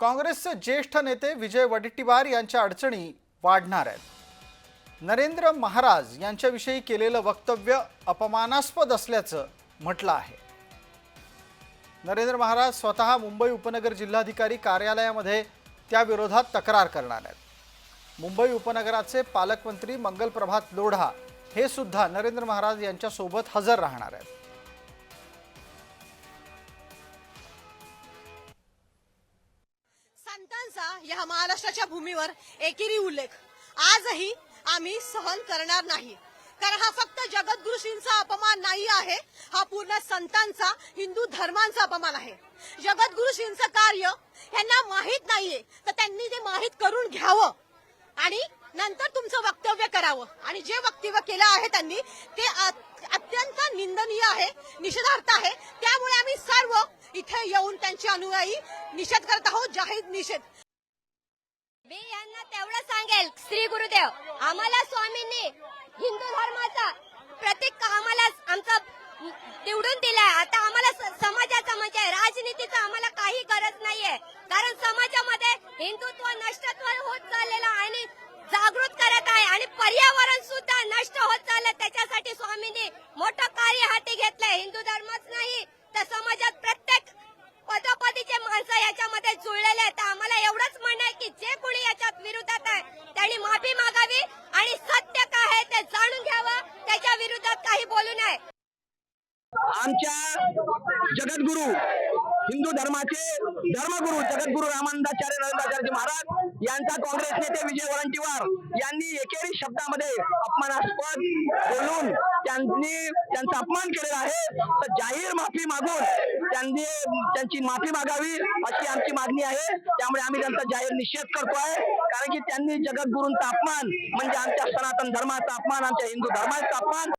काँग्रेसचे ज्येष्ठ नेते विजय वडेट्टीवार यांच्या अडचणी वाढणार आहेत. नरेंद्र महाराज यांच्याविषयी केलेलं वक्तव्य अपमानास्पद असल्याचं म्हटलं आहे. नरेंद्र महाराज स्वतः मुंबई उपनगर जिल्हाधिकारी कार्यालयामध्ये त्याविरोधात तक्रार करणार आहेत. मुंबई उपनगराचे पालकमंत्री मंगल प्रभात लोढा हे सुद्धा नरेंद्र महाराज यांच्यासोबत हजर राहणार आहेत. संतांचा या महाराष्ट्राच्या भूमीवर एकेरी उल्लेख. आजही आम्ही सहन करणार नाही. कारण हा फक्त जगद्गुरुशींचा अपमान नाही आहे हा पूर्ण संतांचा हिंदू धर्मांचा अपमान आहे. जगद्गुरुशींचं कार्य यांना माहीत नाहीये तर त्यांनी ते माहीत करून घ्यावं. आणि नंतर तुमचं वक्तव्य करावं. आणि जे वक्तव्य केलं आहे त्यांनी ते अत्यंत निंदनीय आहे निषेधार्थ आहे. त्यामुळे आम्ही सर्व इथे येऊन त्यांचे अनुयायी निषेध करत आहोत जाहीर निषेध. मी यांना तेवढं सांगेल. श्री गुरुदेव आम्हाला स्वामींनी हिंदू धर्माचा प्रतीक आम्हाला आमचा निवडून दिलाय? आता आम्हाला समाजाचा म्हणजे राजनीतीचा आम्हाला काही गरज नाहीये. कारण समाजामध्ये हिंदुत्व नष्टत्व होत चाललेलं आणि जागृत करत आहे आणि पर्यावरण सुद्धा नष्ट होत चाललं त्याच्यासाठी स्वामींनी मोठं कार्य हाती घेतलंय. हिंदू धर्मच नाही तर समाजात प्रत्येक माणसं याच्यामध्ये जुळलेले आहेत. आम्हाला एवढंच म्हणणं आहे की जे कोणी याच्यात विरोधात आहे त्यांनी माफी मागावी आणि सत्य काय आहे ते जाणून घ्यावं. त्याच्या विरोधात काही बोलू नये. आमच्या जगद्गुरु हिंदू धर्माचे धर्मगुरु जगद्गुरु रामानंदाचार्य नरेंद्राचार्य महाराज यांचा काँग्रेस नेते विजय वरंटीवार यांनी एकेरी शब्दामध्ये अपमानास्पद बोलून त्यांनी त्यांचा अपमान केलेला आहे. तर जाहीर माफी मागून त्यांनी त्यांची माफी मागावी अशी आमची मागणी आहे. त्यामुळे आम्ही त्यांचा जाहीर निषेध करतो आहे. कारण की त्यांनी जगद्गुरूंचा अपमान म्हणजे आमच्या सनातन धर्माचा अपमान आमच्या हिंदू धर्माचा अपमान